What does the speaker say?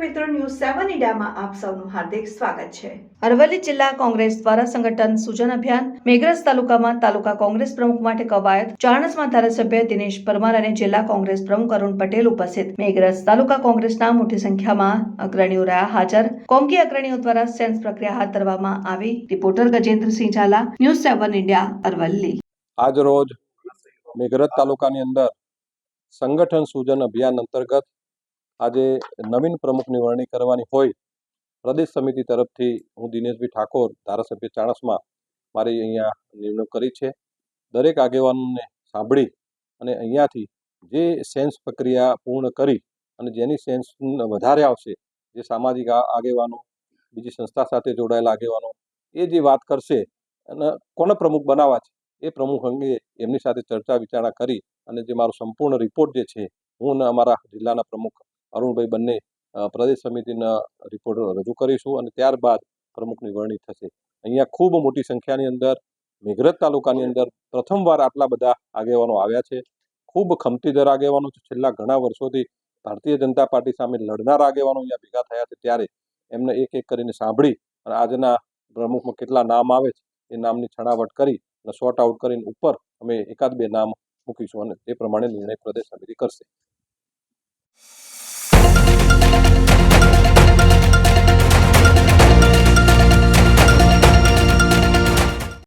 ઇન્ડિયામાં આપ સૌનું હાર્દિક સ્વાગત છે. અરવલ્લી જિલ્લા કોંગ્રેસ દ્વારા સંગઠન સૂચન અભિયાન મેઘરજ તાલુકામાં તાલુકા કોંગ્રેસ પ્રમુખ માટે કવાયત ચાણસમાં ધારાસભ્ય દિનેશ પરમાર અને જિલ્લા કોંગ્રેસ પ્રમુખ અરુણ પટેલ ઉપસ્થિત. મેઘરજ તાલુકા કોંગ્રેસના મોટી સંખ્યામાં અગ્રણીઓ રહ્યા હાજર. કોંગી અગ્રણીઓ દ્વારા સેન્સ પ્રક્રિયા હાથ ધરવામાં આવી. Reporter Gajendrasinh Zala news seven India Aravalli. આજ રોજ મેઘરજ તાલુકાની અંદર સંગઠન સૂજન અભિયાન અંતર્ગત આજે નવીન પ્રમુખની વરણી કરવાની હોય, પ્રદેશ સમિતિ તરફથી હું દિનેશભાઈ ઠાકોર, ધારાસભ્ય ચાણસમાં મારી અહીંયા નિમણૂક કરી છે. દરેક આગેવાનોને સાંભળી અને અહીંયાથી જે સેન્સ પ્રક્રિયા પૂર્ણ કરી અને જેની સેન્સ વધારે આવશે, જે સામાજિક આગેવાનો, બીજી સંસ્થા સાથે જોડાયેલા આગેવાનો, એ જે વાત કરશે અને કોને પ્રમુખ બનાવવા છે, એ પ્રમુખ અંગે એમની સાથે ચર્ચા વિચારણા કરી અને જે મારો સંપૂર્ણ રિપોર્ટ જે છે, હું અને અમારા જિલ્લાના પ્રમુખ અરુણભાઈ બંને પ્રદેશ સમિતિના રિપોર્ટ રજૂ કરીશું અને ત્યારબાદ પ્રમુખની વરણી થશે. અહીંયા ખૂબ મોટી સંખ્યાની અંદર મેઘરજ તાલુકાની અંદર પ્રથમવાર આટલા બધા આગેવાનો આવ્યા છે. ખૂબ ખમતીદર આગેવાનો છે. છેલ્લા ઘણા વર્ષોથી ભારતીય જનતા પાર્ટી સામે લડનાર આગેવાનો અહીંયા ભેગા થયા છે. ત્યારે એમને એક એક કરીને સાંભળી અને આજના પ્રમુખમાં કેટલા નામ આવે છે એ નામની છણાવટ કરી અને શોર્ટ આઉટ કરીને ઉપર અમે એકાદ બે નામ મૂકીશું અને એ પ્રમાણે નિર્ણય પ્રદેશ સમિતિ કરશે.